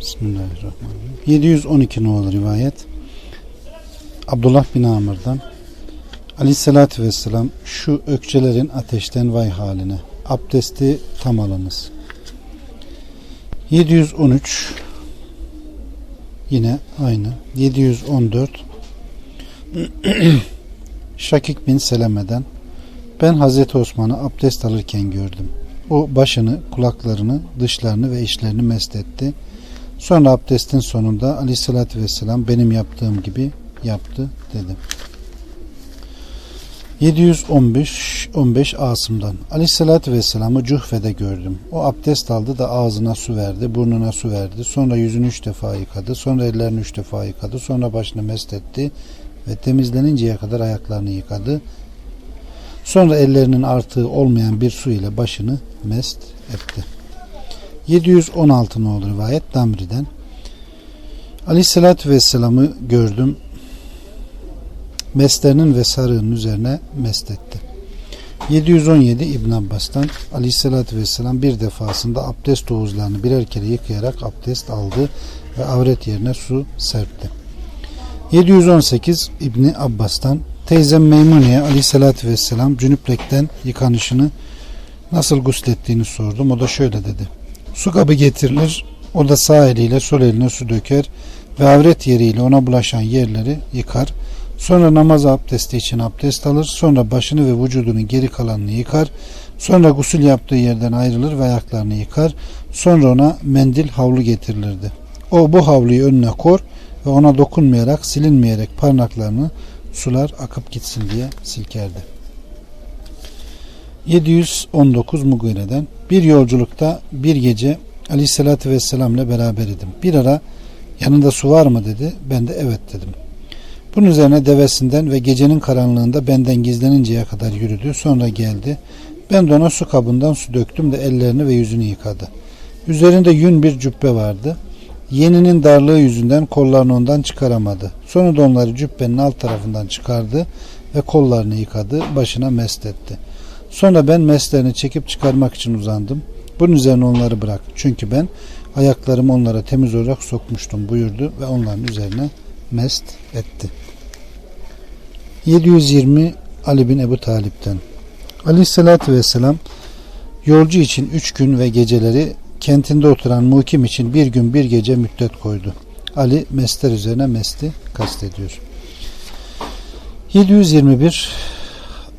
Bismillahirrahmanirrahim. 712 nolu rivayet. Abdullah bin Amr'dan Aleyhissalatü vesselam şu ökçelerin ateşten vay haline. Abdesti tam alınız. 713 yine aynı. 714 Şakik bin Seleme'den ben Hazreti Osman'ı abdest alırken gördüm. O başını, kulaklarını, dışlarını ve içlerini mest etti. Sonra abdestin sonunda aleyhissalatü vesselam benim yaptığım gibi yaptı dedi. 715 15 Asım'dan Aleyhissalatü Vesselam'ı Cuhfe'de gördüm. O abdest aldı da ağzına su verdi, burnuna su verdi. Sonra yüzünü üç defa yıkadı. Sonra ellerini üç defa yıkadı. Sonra başını mest etti ve temizleninceye kadar ayaklarını yıkadı. Sonra ellerinin artığı olmayan bir su ile başını mest etti. 716 nolu rivayet Damri'den. Aleyhissalatü Vesselam'ı gördüm. Meslerinin ve sarığının üzerine mest etti. 717 İbn Abbas'tan Aleyhissalatü Vesselam bir defasında abdest oğuzlarını birer kere yıkayarak abdest aldı ve avret yerine su serpti. 718 İbni Abbas'tan teyzem Meymune'ye Aleyhissalatü Vesselam cünüplekten yıkanışını nasıl guslettiğini sordum. O da şöyle dedi. Su kabı getirilir. O da sağ eliyle sol eline su döker ve avret yeriyle ona bulaşan yerleri yıkar. Sonra namaz abdesti için abdest alır. Sonra başını ve vücudunun geri kalanını yıkar. Sonra gusül yaptığı yerden ayrılır ve ayaklarını yıkar. Sonra ona mendil havlu getirilirdi. O bu havluyu önüne kor ve ona dokunmayarak, silinmeyerek parmaklarını sular akıp gitsin diye silkerdi. 719 Mugire'den bir yolculukta bir gece Aleyhisselatü Vesselam ile beraber idim. Bir ara yanında su var mı dedi. Ben de evet dedim. Bunun üzerine devesinden ve gecenin karanlığında benden gizleninceye kadar yürüdü. Sonra geldi. Ben de ona su kabından su döktüm de ellerini ve yüzünü yıkadı. Üzerinde yün bir cübbe vardı. Yeninin darlığı yüzünden kollarını ondan çıkaramadı. Sonra da onları cübbenin alt tarafından çıkardı ve kollarını yıkadı, başına mest etti. Sonra ben meslerini çekip çıkarmak için uzandım. Bunun üzerine onları bırak. Çünkü ben ayaklarımı onlara temiz olarak sokmuştum buyurdu ve onların üzerine mest etti. 720 Ali bin Ebu Talip'ten Aleyhisselatü Vesselam yolcu için üç gün ve geceleri kentinde oturan mukim için bir gün bir gece müddet koydu. Ali mesler üzerine mesti kastediyor. 721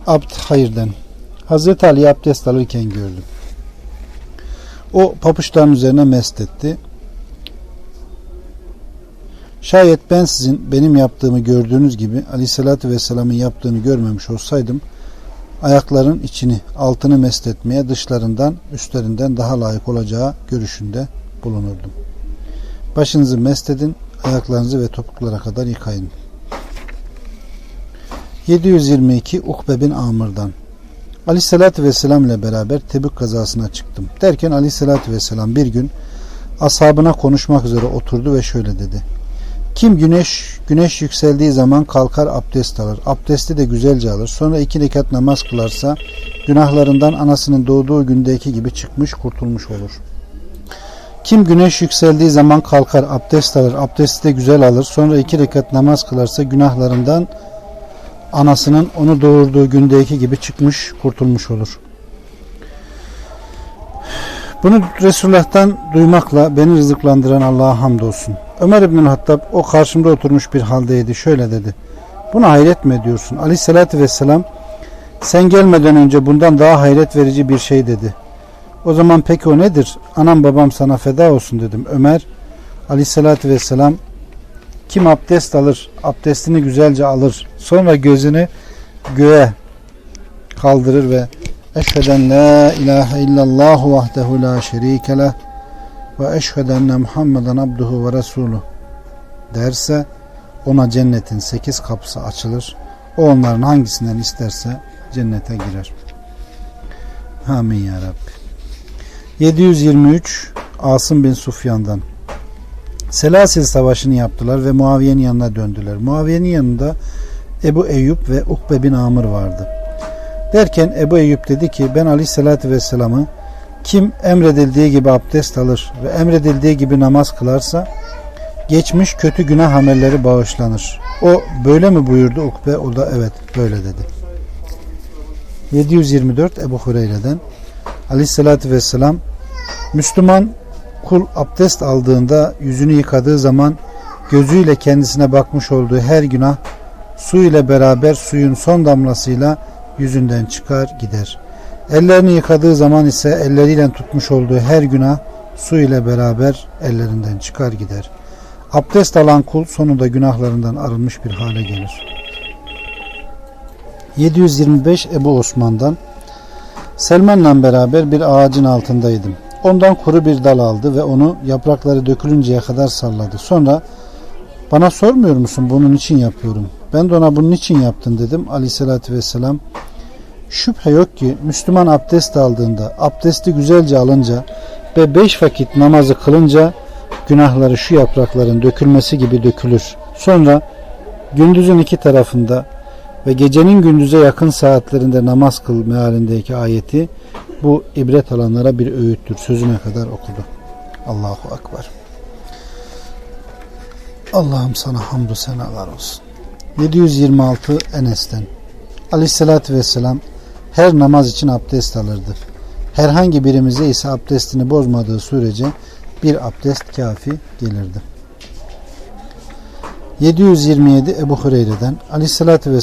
Abd Hayır'den Hazreti Ali abdest alırken gördüm. O papuçların üzerine mest etti. Şayet ben sizin benim yaptığımı gördüğünüz gibi Aleyhisselatü Vesselam'ın yaptığını görmemiş olsaydım ayakların içini altını mest etmeye dışlarından üstlerinden daha layık olacağı görüşünde bulunurdum. Başınızı mest edin, ayaklarınızı ve topuklara kadar yıkayın. 722 Ukbe bin Amr'dan Aleyhisselatü Vesselam ile beraber Tebük kazasına çıktım. Derken Aleyhisselatü Vesselam bir gün ashabına konuşmak üzere oturdu ve şöyle dedi. Kim güneş güneş yükseldiği zaman kalkar abdest alır. Abdesti de güzelce alır. Sonra iki rekat namaz kılarsa günahlarından anasının doğduğu gündeki gibi çıkmış kurtulmuş olur. Kim güneş yükseldiği zaman kalkar abdest alır. Abdesti de güzel alır. Sonra iki rekat namaz kılarsa günahlarından anasının onu doğurduğu gündeki gibi çıkmış kurtulmuş olur. Bunu Resulullah'tan duymakla beni rızıklandıran Allah'a hamdolsun. Ömer İbnül Hattab o karşımda oturmuş bir haldeydi. Şöyle dedi. Buna hayret mi ediyorsun? Aleyhissalatü vesselam sen gelmeden önce bundan daha hayret verici bir şey dedi. O zaman peki o nedir? Anam babam sana feda olsun dedim. Ömer aleyhissalatü vesselam kim abdest alır, abdestini güzelce alır, sonra gözünü göğe kaldırır ve Eşheden la ilahe illallah vahdehu la şerike leh ve eşhedü enne Muhammeden abduhu ve resuluh derse ona cennetin sekiz kapısı açılır. O onların hangisinden isterse cennete girer. Amin ya Rabbi. 723 Asım bin Sufyan'dan Selasil Savaşı'nı yaptılar ve Muaviye'nin yanına döndüler. Muaviye'nin yanında Ebu Eyyub ve Ukbe bin Amr vardı. Derken Ebu Eyyub dedi ki ben Aleyhisselatü Vesselam'ı Kim emredildiği gibi abdest alır ve emredildiği gibi namaz kılarsa geçmiş kötü günah amelleri bağışlanır. O böyle mi buyurdu Ukbe? O da evet böyle dedi. 724 Ebu Hureyre'den Aleyhisselatü Vesselam Müslüman kul abdest aldığında yüzünü yıkadığı zaman gözüyle kendisine bakmış olduğu her günah su ile beraber suyun son damlasıyla yüzünden çıkar gider. Ellerini yıkadığı zaman ise elleriyle tutmuş olduğu her günah su ile beraber ellerinden çıkar gider. Abdest alan kul sonunda günahlarından arınmış bir hale gelir. 725 Ebu Osman'dan Selman'la beraber bir ağacın altındaydım. Ondan kuru bir dal aldı ve onu yaprakları dökülünceye kadar salladı. Sonra bana sormuyor musun bunun için yapıyorum. Ben de ona bunun için yaptın dedim. Aleyhissalatü vesselam şüphe yok ki Müslüman abdest aldığında abdesti güzelce alınca ve beş vakit namazı kılınca günahları şu yaprakların dökülmesi gibi dökülür. Sonra gündüzün iki tarafında ve gecenin gündüze yakın saatlerinde namaz kıl mealindeki ayeti bu ibret alanlara bir öğüttür. Sözüne kadar okudu. Allahu Akbar. Allah'ım sana hamdü senalar olsun. 726 Enes'ten Aleyhissalatü Vesselam her namaz için abdest alırdı. Herhangi birimize ise abdestini bozmadığı sürece bir abdest kafi gelirdi. 727 Ebu Hureyre'den Aleyhissalatü Vesselam